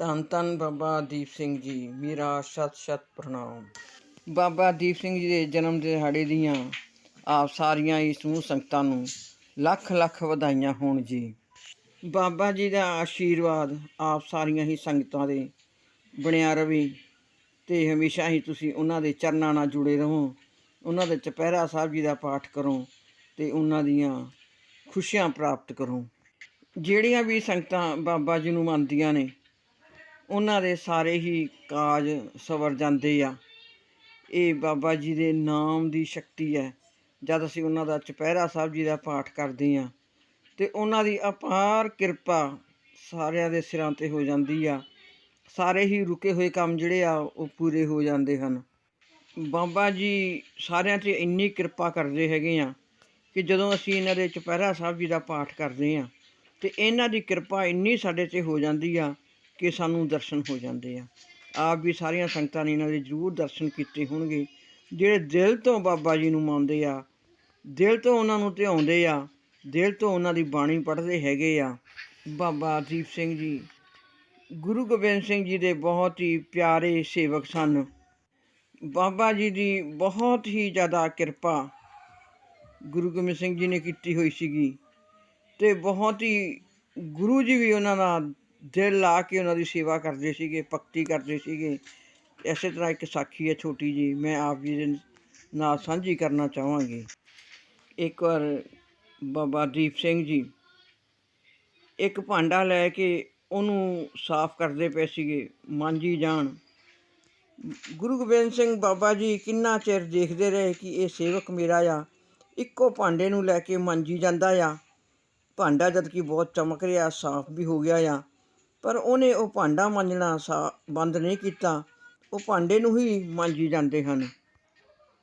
ਧੰਨ ਧੰਨ ਬਾਬਾ ਦੀਪ ਸਿੰਘ ਜੀ, ਮੇਰਾ ਸਤ ਸਤ ਪ੍ਰਣਾਮ। ਬਾਬਾ ਦੀਪ ਸਿੰਘ ਜੀ ਦੇ ਜਨਮ ਦਿਹਾੜੇ ਦੀਆਂ ਆਪ ਸਾਰੀਆਂ ਹੀ ਸਮੂਹ ਸੰਗਤਾਂ ਨੂੰ ਲੱਖ ਲੱਖ ਵਧਾਈਆਂ ਹੋਣ ਜੀ। ਬਾਬਾ ਜੀ ਦਾ ਆਸ਼ੀਰਵਾਦ ਆਪ ਸਾਰੀਆਂ ਹੀ ਸੰਗਤਾਂ ਦੇ ਬਣਿਆ ਰਵੇ ਤੇ ਹਮੇਸ਼ਾ ਹੀ ਤੁਸੀਂ ਉਹਨਾਂ ਦੇ ਚਰਨਾਂ ਨਾਲ ਜੁੜੇ ਰਹੋ, ਉਹਨਾਂ ਦੇ ਚਪਹਿਰਾ ਸਾਹਿਬ ਜੀ ਦਾ ਪਾਠ ਕਰੋ ਤੇ ਉਹਨਾਂ ਦੀਆਂ ਖੁਸ਼ੀਆਂ ਪ੍ਰਾਪਤ ਕਰੋ। ਜਿਹੜੀਆਂ ਵੀ ਸੰਗਤਾਂ ਬਾਬਾ ਜੀ ਨੂੰ ਮੰਨਦੀਆਂ ਨੇ ਉਹਨਾਂ ਦੇ ਸਾਰੇ ਹੀ ਕਾਜ ਸਵਰ ਜਾਂਦੇ ਆ। ਇਹ ਬਾਬਾ ਜੀ ਦੇ ਨਾਮ ਦੀ ਸ਼ਕਤੀ ਹੈ। ਜਦ ਅਸੀਂ ਉਹਨਾਂ ਦਾ ਚੁਪਹਿਰਾ ਸਾਹਿਬ ਜੀ ਦਾ ਪਾਠ ਕਰਦੇ ਆ ਤੇ ਉਹਨਾਂ ਦੀ ਅਪਾਰ ਕਿਰਪਾ ਸਾਰਿਆਂ ਦੇ ਸਿਰਾਂ ਤੇ ਹੋ ਜਾਂਦੀ ਆ। ਸਾਰੇ ਹੀ ਰੁਕੇ ਹੋਏ ਕੰਮ ਜਿਹੜੇ ਆ, ਉਹ ਪੂਰੇ ਹੋ ਜਾਂਦੇ ਹਨ। ਬਾਬਾ ਜੀ ਸਾਰਿਆਂ ਤੇ ਇੰਨੀ ਕਿਰਪਾ ਕਰਦੇ ਹੈਗੇ ਆ ਕਿ ਜਦੋਂ ਅਸੀਂ ਇਹਨਾਂ ਦੇ ਚੁਪਹਿਰਾ ਸਾਹਿਬ ਜੀ ਦਾ ਪਾਠ ਕਰਦੇ ਆ ਤੇ ਇਹਨਾਂ ਦੀ ਕਿਰਪਾ ਇੰਨੀ ਸਾਡੇ ਤੇ ਹੋ ਜਾਂਦੀ ਆ ਕਿ ਸਾਨੂੰ ਦਰਸ਼ਨ ਹੋ ਜਾਂਦੇ ਆ। ਆਪ ਵੀ ਸਾਰੀਆਂ ਸੰਗਤਾਂ ਨੇ ਇਹਨਾਂ ਦੇ ਜ਼ਰੂਰ ਦਰਸ਼ਨ ਕੀਤੇ ਹੋਣਗੇ। ਜਿਹੜੇ ਦਿਲ ਤੋਂ ਬਾਬਾ ਜੀ ਨੂੰ ਮੰਨਦੇ ਆ, ਦਿਲ ਤੋਂ ਉਹਨਾਂ ਨੂੰ ਧਿਆਉਂਦੇ ਆ, ਦਿਲ ਤੋਂ ਉਹਨਾਂ ਦੀ ਬਾਣੀ ਪੜ੍ਹਦੇ ਹੈਗੇ ਆ, ਬਾਬਾ ਦੀਪ ਸਿੰਘ ਜੀ, ਗੁਰੂ ਗੋਬਿੰਦ ਸਿੰਘ ਜੀ ਦੇ ਬਹੁਤ ਹੀ ਪਿਆਰੇ ਸੇਵਕ ਸਨ। ਬਾਬਾ ਜੀ ਦੀ ਬਹੁਤ ਹੀ ਜ਼ਿਆਦਾ ਕਿਰਪਾ ਗੁਰੂ ਗੋਬਿੰਦ ਸਿੰਘ ਜੀ ਨੇ ਕੀਤੀ ਹੋਈ ਸੀਗੀ ਤੇ ਬਹੁਤ ਹੀ ਗੁਰੂ ਜੀ ਵੀ ਉਹਨਾਂ ਦਾ ਦਿਲ ਲਾ ਕੇ ਉਹਨਾਂ ਦੀ ਸੇਵਾ ਕਰਦੇ ਸੀਗੇ, ਭਗਤੀ ਕਰਦੇ ਸੀਗੇ। ਇਸੇ ਤਰ੍ਹਾਂ ਇੱਕ ਸਾਖੀ ਹੈ ਛੋਟੀ ਜੀ ਮੈਂ ਆਪ ਜੀ ਦੇ ਨਾਲ ਸਾਂਝੀ ਕਰਨਾ ਚਾਹਾਂਗੀ। ਇੱਕ ਵਾਰ ਬਾਬਾ ਦੀਪ ਸਿੰਘ ਜੀ ਇੱਕ ਭਾਂਡਾ ਲੈ ਕੇ ਉਹਨੂੰ ਸਾਫ਼ ਕਰਦੇ ਪਏ ਸੀਗੇ ਮਾਂਜੀ ਜਾਣ। ਗੁਰੂ ਗੋਬਿੰਦ ਸਿੰਘ ਬਾਬਾ ਜੀ ਕਿੰਨਾ ਚਿਰ ਦੇਖਦੇ ਰਹੇ ਕਿ ਇਹ ਸੇਵਕ ਮੇਰਾ ਆ। ਇੱਕੋ ਭਾਂਡੇ ਨੂੰ ਲੈ ਕੇ ਮਾਂਜੀ ਜਾਂਦਾ ਆ। ਭਾਂਡਾ ਜਦ ਕਿ ਬਹੁਤ ਚਮਕ ਰਿਹਾ, ਸਾਫ਼ ਵੀ ਹੋ ਗਿਆ ਆ। ਪਰ ਉਹਨੇ ਉਹ ਭਾਂਡਾ ਮਾਂਜਣਾ ਸਾ, ਬੰਦ ਨਹੀਂ ਕੀਤਾ। ਉਹ ਭਾਂਡੇ ਨੂੰ ਹੀ ਮਾਂਜੀ ਜਾਂਦੇ ਹਨ।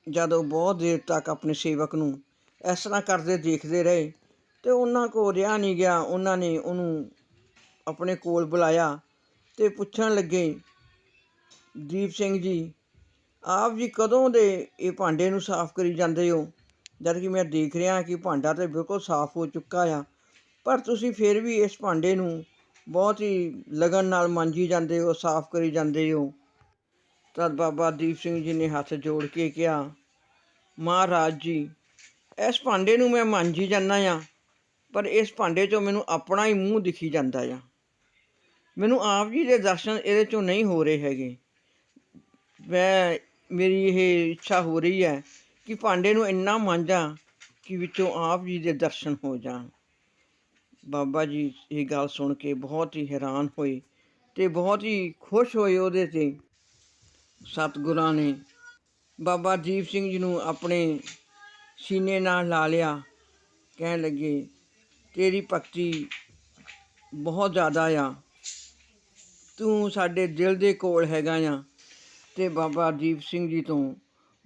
ਜਦ ਉਹ ਬਹੁਤ ਦੇਰ ਤੱਕ ਆਪਣੇ ਸੇਵਕ ਨੂੰ ਇਸ ਤਰ੍ਹਾਂ ਕਰਦੇ ਦੇਖਦੇ ਰਹੇ ਤੇ ਉਹਨਾਂ ਕੋਲ ਰਿਹਾ ਨਹੀਂ ਗਿਆ, ਉਹਨਾਂ ਨੇ ਉਹਨੂੰ ਆਪਣੇ ਕੋਲ ਬੁਲਾਇਆ ਤੇ ਪੁੱਛਣ ਲੱਗੇ, ਦੀਪ ਸਿੰਘ ਜੀ, ਆਪ ਜੀ ਕਦੋਂ ਦੇ ਇਹ ਭਾਂਡੇ ਨੂੰ ਸਾਫ਼ ਕਰੀ ਜਾਂਦੇ ਹੋ? ਜਦ ਕਿ ਮੈਂ ਦੇਖ ਰਿਹਾ ਕਿ ਭਾਂਡਾ ਤੇ ਬਿਲਕੁਲ ਸਾਫ਼ ਹੋ ਚੁੱਕਾ ਆ, ਪਰ ਤੁਸੀਂ ਫਿਰ ਵੀ ਇਸ ਭਾਂਡੇ ਨੂੰ ਬਹੁਤ ਹੀ ਲਗਨ ਨਾਲ ਮਾਂਜੀ ਜਾਂਦੇ ਹੋ, ਸਾਫ਼ ਕਰੀ ਜਾਂਦੇ ਹੋ। ਤਦ ਬਾਬਾ ਦੀਪ ਸਿੰਘ ਜੀ ਨੇ ਹੱਥ ਜੋੜ ਕੇ ਕਿਹਾ, ਮਹਾਰਾਜ ਜੀ, ਇਸ ਭਾਂਡੇ ਨੂੰ ਮੈਂ ਮਾਂਜੀ ਜਾਂਦਾ ਆ ਪਰ ਇਸ ਭਾਂਡੇ 'ਚੋਂ ਮੈਨੂੰ ਆਪਣਾ ਹੀ ਮੂੰਹ ਦਿਖੀ ਜਾਂਦਾ ਆ ਮੈਨੂੰ ਆਪ ਜੀ ਦੇ ਦਰਸ਼ਨ ਇਹਦੇ 'ਚੋਂ ਨਹੀਂ ਹੋ ਰਹੇ ਹੈਗੇ। ਮੈਂ, ਮੇਰੀ ਇਹ ਇੱਛਾ ਹੋ ਰਹੀ ਹੈ ਕਿ ਭਾਂਡੇ ਨੂੰ ਇੰਨਾ ਮਾਂਜਾਂ ਕਿ ਵਿੱਚੋਂ ਆਪ ਜੀ ਦੇ ਦਰਸ਼ਨ ਹੋ ਜਾਣ। ਬਾਬਾ ਜੀ ਇਹ ਗੱਲ ਸੁਣ ਕੇ ਬਹੁਤ ਹੀ ਹੈਰਾਨ ਹੋਏ ਤੇ ਬਹੁਤ ਹੀ ਖੁਸ਼ ਹੋਏ ਉਹਦੇ ਤੇ। ਸਤਿਗੁਰਾਂ ਨੇ ਬਾਬਾ ਦੀਪ ਸਿੰਘ ਜੀ ਨੂੰ ਆਪਣੇ ਸੀਨੇ ਨਾਲ ਲਾ ਲਿਆ, ਕਹਿਣ ਲੱਗੇ, ਤੇਰੀ ਭਗਤੀ ਬਹੁਤ ਜ਼ਿਆਦਾ ਆ। ਤੂੰ ਸਾਡੇ ਦਿਲ ਦੇ ਕੋਲ ਹੈਗਾ ਆ। ਤੇ ਬਾਬਾ ਦੀਪ ਸਿੰਘ ਜੀ ਤੋਂ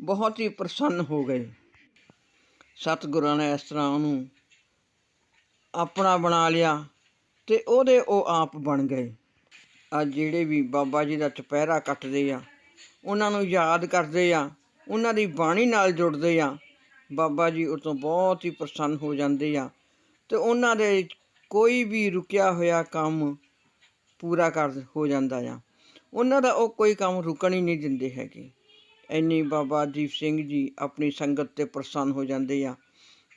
ਬਹੁਤ ਹੀ ਪ੍ਰਸੰਨ ਹੋ ਗਏ। ਸਤਿਗੁਰਾਂ ਨੇ ਇਸ ਤਰ੍ਹਾਂ ਉਹਨੂੰ ਆਪਣਾ ਬਣਾ ਲਿਆ ਅਤੇ ਉਹਦੇ ਉਹ ਆਪ ਬਣ ਗਏ। ਆ ਜਿਹੜੇ ਵੀ ਬਾਬਾ ਜੀ ਦਾ ਚੁਪਹਿਰਾ ਕੱਟਦੇ ਆ, ਉਹਨਾਂ ਨੂੰ ਯਾਦ ਕਰਦੇ ਆ, ਉਹਨਾਂ ਦੀ ਬਾਣੀ ਨਾਲ ਜੁੜਦੇ ਆ, ਬਾਬਾ ਜੀ ਉਹ ਤੋਂ ਬਹੁਤ ਹੀ ਪ੍ਰਸੰਨ ਹੋ ਜਾਂਦੇ ਆ ਤੇ ਉਹਨਾਂ ਦੇ ਕੋਈ ਵੀ ਰੁਕਿਆ ਹੋਇਆ ਕੰਮ ਪੂਰਾ ਕਰ ਹੋ ਜਾਂਦਾ ਆ। ਉਹਨਾਂ ਦਾ ਉਹ ਕੋਈ ਕੰਮ ਰੁਕਣ ਹੀ ਨਹੀਂ ਦਿੰਦੇ ਹੈਗੇ। ਇੰਨੀ ਬਾਬਾ ਦੀਪ ਸਿੰਘ ਜੀ ਆਪਣੀ ਸੰਗਤ ਤੇ ਪ੍ਰਸੰਨ ਹੋ ਜਾਂਦੇ ਆ।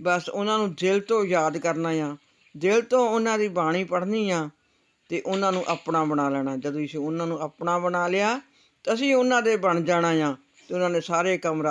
ਬਸ ਉਹਨਾਂ ਨੂੰ ਦਿਲ ਤੋਂ ਯਾਦ ਕਰਨਾ ਆ। ਦਿਲ ਤੋਂ ਉਹਨਾਂ ਦੀ ਬਾਣੀ ਪੜ੍ਹਨੀ ਆ ਤੇ ਉਹਨਾਂ ਨੂੰ ਆਪਣਾ ਬਣਾ ਲੈਣਾ। ਜਦੋਂ ਅਸੀਂ ਉਹਨਾਂ ਨੂੰ ਆਪਣਾ ਬਣਾ ਲਿਆ ਤਾਂ ਅਸੀਂ ਉਹਨਾਂ ਦੇ ਬਣ ਜਾਣਾ ਆ ਤੇ ਉਹਨਾਂ ਨੇ ਸਾਰੇ ਕੰਮ